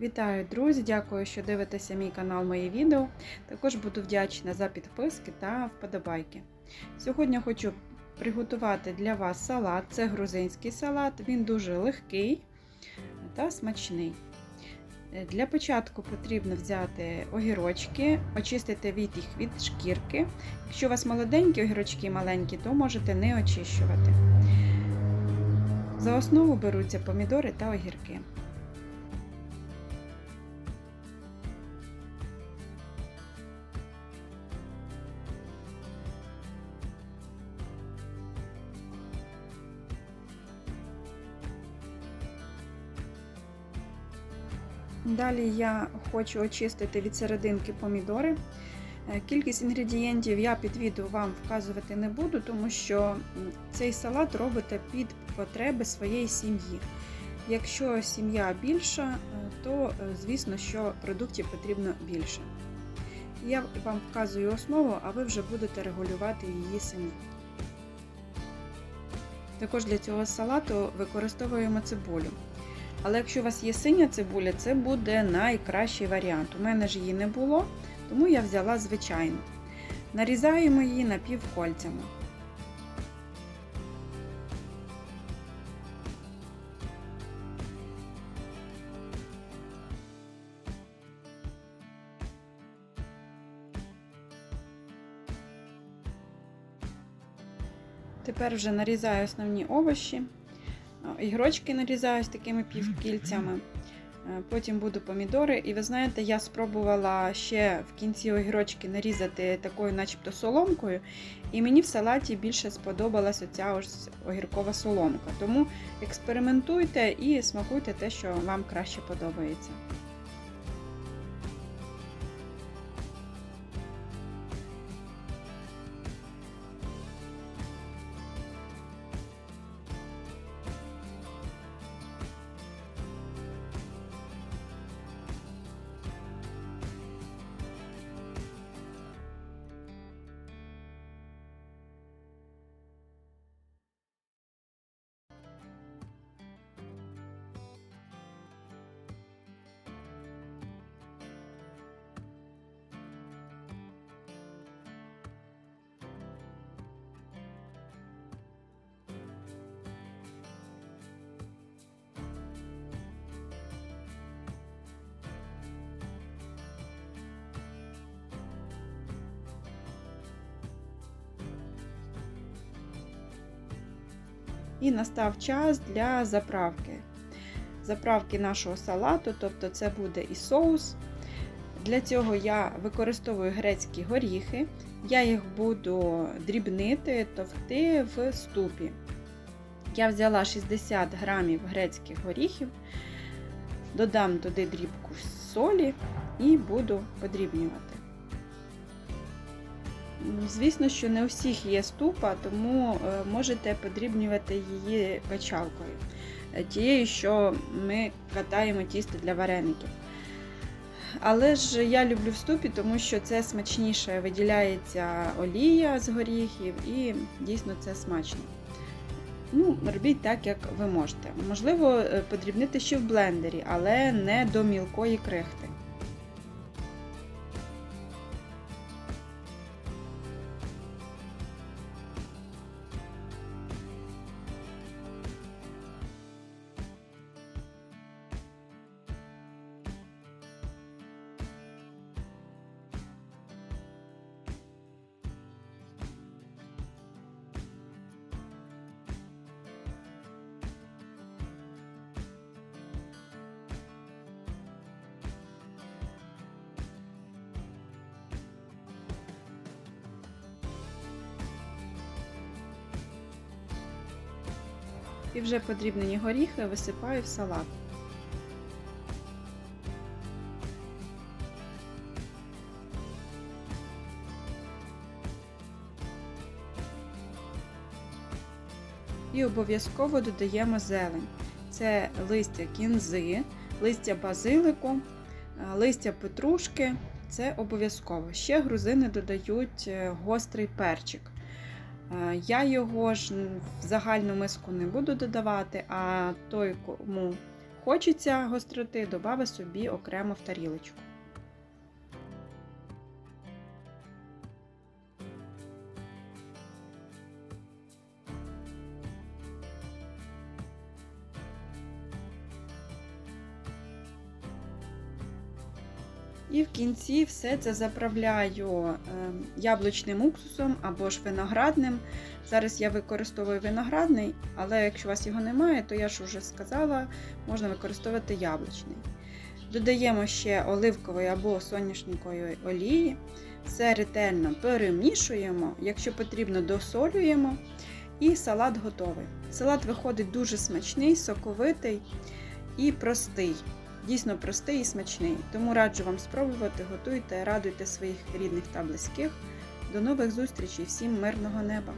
Вітаю, друзі! Дякую, що дивитеся мій канал, мої відео. Також буду вдячна за підписки та вподобайки. Сьогодні хочу приготувати для вас салат. Це грузинський салат, він дуже легкий та смачний. Для початку потрібно взяти огірочки, очистити від їх від шкірки. Якщо у вас молоденькі огірочки маленькі, то можете не очищувати. За основу беруться помідори та огірки. Далі я хочу очистити від серединки помідори. Е, Кількість інгредієнтів я під відео вам вказувати не буду, тому що цей салат робите під потреби своєї сім'ї. Якщо сім'я більша, е, то е, звісно, що продуктів потрібно більше. Я вам вказую основу, а ви вже будете регулювати її самі. Також для цього салату використовуємо цибулю. Але якщо у вас є синя цибуля, це буде найкращий варіант. У мене ж її не було, тому я взяла звичайну. Нарізаємо її напівкольцями. Тепер вже нарізаю основні овочі. Ігрочки нарізаю з такими півкільцями. Потім буду помідори. І ви знаєте, я спробувала ще в кінці огірочки нарізати такою, начебто, соломкою. І мені в салаті більше сподобалась оця ось огіркова соломка. Тому експериментуйте і смакуйте те, що вам краще подобається. І настав час для заправки. Заправки нашого салату, тобто це буде і соус. Для цього я використовую грецькі горіхи. Я їх буду дрібнити, товкти в ступі. Я взяла 60 грамів грецьких горіхів, додам туди дрібку солі і буду подрібнювати. Звісно, що не у всіх є ступа, тому можете подрібнювати її качалкою, тією, що ми катаємо тісто для вареників. Але ж я люблю в ступі, тому що це смачніше виділяється олія з горіхів і дійсно це смачно. Ну, Робіть так, як ви можете. Можливо, подрібнити ще в блендері, але не до мілкої крихти. І вже подрібнені горіхи висипаю в салат. І обов'язково додаємо зелень. Це листя кінзи, листя базилику, листя петрушки. Це обов'язково. Ще грузини додають гострий перчик. Я його ж в загальну миску не буду додавати, а той, кому хочеться гостроти, додав собі окремо в тарілочку. І в кінці все це заправляю е, яблучним уксусом або ж виноградним. Зараз я використовую виноградний, але якщо у вас його немає, то я ж вже сказала, можна використовувати яблучний. Додаємо ще оливкової або соняшникової олії. Все ретельно перемішуємо, якщо потрібно, досолюємо. І салат готовий. Салат виходить дуже смачний, соковитий і простий. Дійсно простий і смачний. Тому раджу вам спробувати, готуйте, радуйте своїх рідних та близьких. До нових зустрічей, всім мирного неба!